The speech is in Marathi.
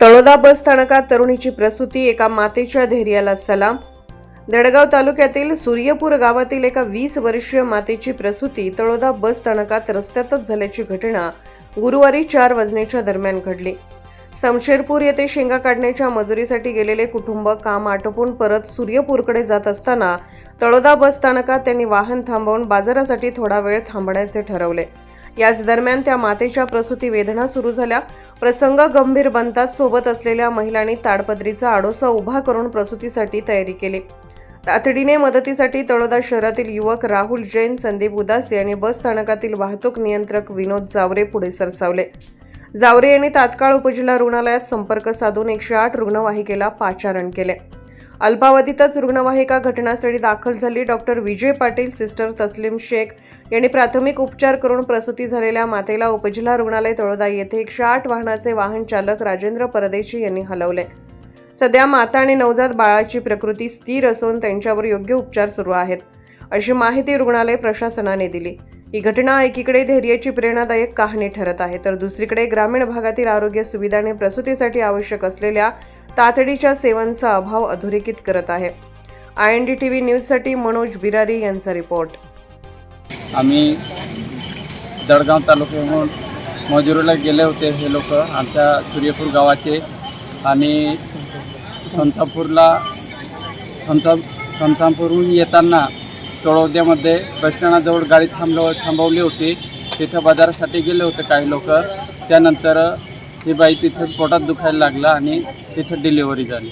तळोदा बस स्थानकात तरुणीची प्रसूती एका मातेच्या धैर्याला सलाम. दडगाव तालुक्यातील सूर्यपूर गावातील एका वीस वर्षीय मातेची प्रसूती तळोदा बस स्थानकात रस्त्यातच झाल्याची घटना गुरुवारी चार वाजण्याच्या दरम्यान घडली. समशेरपूर येथे शेंगा काढण्याच्या मजुरीसाठी गेलेले कुटुंब काम आटोपून परत सूर्यपूरकडे जात असताना तळोदा बस स्थानकात त्यांनी वाहन थांबवून बाजारासाठी थोडा वेळ थांबण्याचे ठरवले. याच दरम्यान त्या मातेच्या प्रसूती वेदना सुरू झाल्या. प्रसंग गंभीर बनताच सोबत असलेल्या महिलांनी ताडपत्रीचा आडोसा उभा करून प्रसूतीसाठी तयारी केली. तातडीने मदतीसाठी तळोदा शहरातील युवक राहुल जैन संदीप उदास यांनी बस स्थानकातील वाहतूक नियंत्रक विनोद जावरे पुढे सरसावले. जावरे यांनी तात्काळ उपजिल्हा रुग्णालयात संपर्क साधून एकशे आठ रुग्णवाहिकेला पाचारण केले. अल्पावधीतच रुग्णवाहिका घटनास्थळी दाखल झाली. डॉक्टर विजय पाटील सिस्टर तस्लीम शेख यांनी प्राथमिक उपचार करून प्रसूती झालेल्या मातेला उपजिल्हा रुग्णालय तळोदा येथे एकशे आठ वाहनाचे वाहन चालक राजेंद्र परदेशी यांनी हलवले. सध्या माता आणि नवजात बाळाची प्रकृती स्थिर असून त्यांच्यावर योग्य उपचार सुरू आहेत अशी माहिती रुग्णालय प्रशासनाने दिली. ही घटना एकीकडे धैर्याची प्रेरणादायक कहाणी ठरत आहे तर दुसरीकडे ग्रामीण भागातील आरोग्य सुविधा आणि प्रसूतीसाठी आवश्यक असलेल्या तातडीच्या सेवांचा अभाव अधोरेखित करत आहे. I N D T V न्यूजसाठी मनोज बिरारी यांचा रिपोर्ट. आम्ही जळगाव तालुक्याहून मजुरीला गेले होते हे लोक आमच्या सूर्यपूर गावाचे आणि संतापूरला संसा संतापूरहून येताना तळोद्यामध्ये बसस्टँडाजवळ गाडी थांबव थांबवली होती. तिथं बाजारासाठी गेले होते काही लोक. त्यानंतर ही बाई तिथं पोटात दुखायला लागला आणि तिथं डिलिव्हरी झाली.